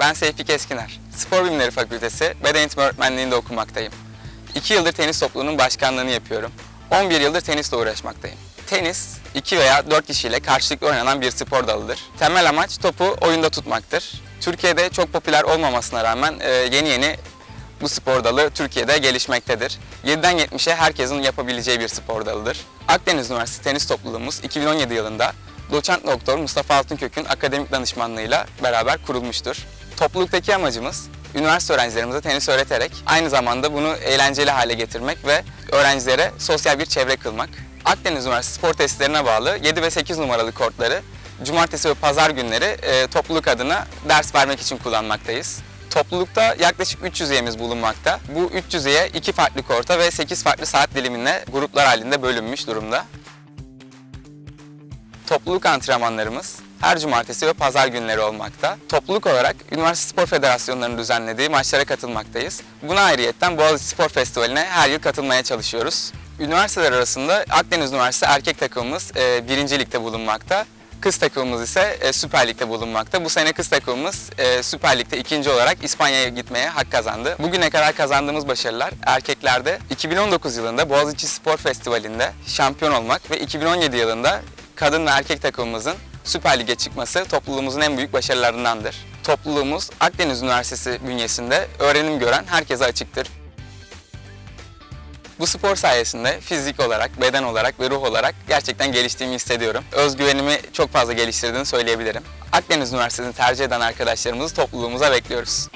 Ben Seyfi Keskiner. Spor Bilimleri Fakültesi Beden Eğitimi Öğretmenliğinde okumaktayım. 2 yıldır tenis topluluğunun başkanlığını yapıyorum. 11 yıldır tenisle uğraşmaktayım. Tenis, 2 veya 4 kişiyle karşılıklı oynanan bir spor dalıdır. Temel amaç topu oyunda tutmaktır. Türkiye'de çok popüler olmamasına rağmen e, yeni yeni bu spor dalı Türkiye'de gelişmektedir. 7'den 70'e herkesin yapabileceği bir spor dalıdır. Akdeniz Üniversitesi Tenis Topluluğumuz 2017 yılında doçent doktor Mustafa Altınkök'ün akademik danışmanlığıyla beraber kurulmuştur. Topluluktaki amacımız üniversite öğrencilerimize tenis öğreterek aynı zamanda bunu eğlenceli hale getirmek ve öğrencilere sosyal bir çevre kılmak. Akdeniz Üniversitesi spor tesislerine bağlı 7 ve 8 numaralı kortları cumartesi ve pazar günleri e, topluluk adına ders vermek için kullanmaktayız. Toplulukta yaklaşık 300 üyemiz bulunmakta. Bu 300 üye 2 farklı korta ve 8 farklı saat dilimine gruplar halinde bölünmüş durumda. Topluluk antrenmanlarımız her cumartesi ve pazar günleri olmakta. Topluluk olarak Üniversite Spor Federasyonları'nın düzenlediği maçlara katılmaktayız. Buna ayrıyetten Boğaziçi Spor Festivali'ne her yıl katılmaya çalışıyoruz. Üniversiteler arasında Akdeniz Üniversitesi erkek takımımız e, birinci ligde bulunmakta. Kız takımımız ise e, Süper Lig'de bulunmakta. Bu sene kız takımımız e, Süper Lig'de ikinci olarak İspanya'ya gitmeye hak kazandı. Bugüne kadar kazandığımız başarılar erkeklerde 2019 yılında Boğaziçi Spor Festivali'nde şampiyon olmak ve 2017 yılında kadın ve erkek takımımızın Süper Lig'e çıkması topluluğumuzun en büyük başarılarındandır. Topluluğumuz Akdeniz Üniversitesi bünyesinde öğrenim gören herkese açıktır. Bu spor sayesinde fizik olarak, beden olarak ve ruh olarak gerçekten geliştiğimi hissediyorum. Özgüvenimi çok fazla geliştirdiğini söyleyebilirim. Akdeniz Üniversitesi'ni tercih eden arkadaşlarımızı topluluğumuza bekliyoruz.